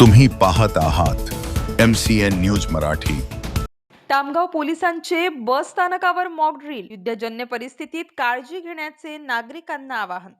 तुम्ही पाहत आहात M C N news Marathi. Tamgaon पोलिसांचे बस स्थानकावर मॉक ड्रिल युद्धजन्य परिस्थितीत काळजी घेण्याचे नागरिकांना आवाहन.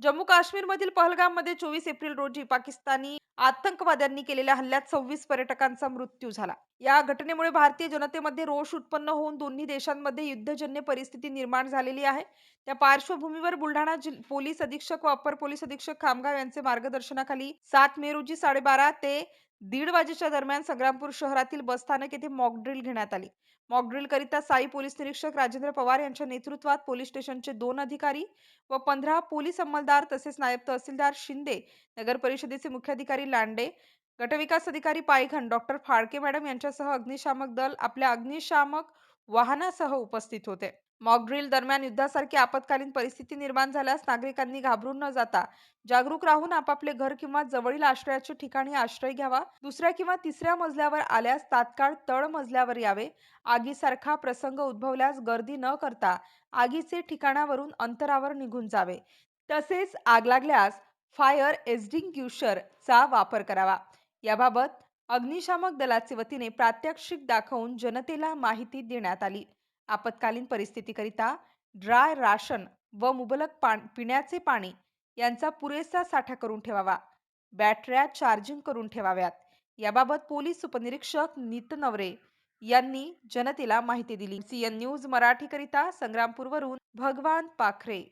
जम्मू काश्मीरमधील पहलगाममध्ये चोवीस एप्रिल रोजी पाकिस्तानी आतंकवाद्यांनी केलेल्या हल्ल्यात सव्वीस पर्यटकांचा मृत्यू झाला. या घटनेमुळे भारतीय जनतेमध्ये रोष उत्पन्न होऊन दोन्ही देशांमध्ये युद्धजन्य परिस्थिती निर्माण झालेली आहे. त्या पार्श्वभूमीवर बुलढाणा पोलीस अधीक्षक व अप्पर पोलीस अधीक्षक खामगाव यांचे मार्गदर्शनाखाली सात मे रोजी साडेबारा ते दीड वाजेच्या दरम्यान संग्रामपूर शहरातील बसस्थानक येथे मॉक ड्रिल घेण्यात आली. मॉक करिता साई पोलीस निरीक्षक राजेंद्र पवार यांच्या नेतृत्वात पोलीस स्टेशनचे दोन अधिकारी व पंधरा पोलीस अंमलदार तसेच नायब तहसीलदार शिंदे नगर परिषदेचे मुख्याधिकारी लांडे गटविकास अधिकारी पायघन डॉक्टर फाळके मॅडम यांच्यासह अग्निशामक दल आपल्या अग्निशामक वाहनासह उपस्थित होते. मॉकड्रिल दरम्यान युद्धासारखी आपत्कालीन परिस्थिती निर्माण झाल्यास नागरिकांनी घाबरून न जाता जागरूक राहून आपापले घर किंवा जवळील आश्रयाचे ठिकाणी आश्रय घ्यावा. दुसऱ्या किंवा तिसऱ्या मजल्यावर आल्यास तात्काळ तळ मजल्यावर यावे. आगीसारखा प्रसंग उद्भवल्यास गर्दी न करता आगीचे ठिकाणावरून अंतरावर निघून जावे. तसेच आग लागल्यास फायर एस्टिंग्युशरचा वापर करावा. याबाबत अग्निशामक दलाचे वतीने प्रात्यक्षिक दाखवून जनतेला माहिती देण्यात आली. आपत्कालीन परिस्थितीकरिता ड्राय राशन व मुबलक पा पिण्याचे पाणी यांचा पुरेसा साठा करून ठेवावा. बॅटऱ्या चार्जिंग करून ठेवाव्यात. याबाबत पोलीस उपनिरीक्षक नित नवरे यांनी जनतेला माहिती दिली. सीएन न्यूज मराठीकरिता संग्रामपूरवरून भगवान पाखरे.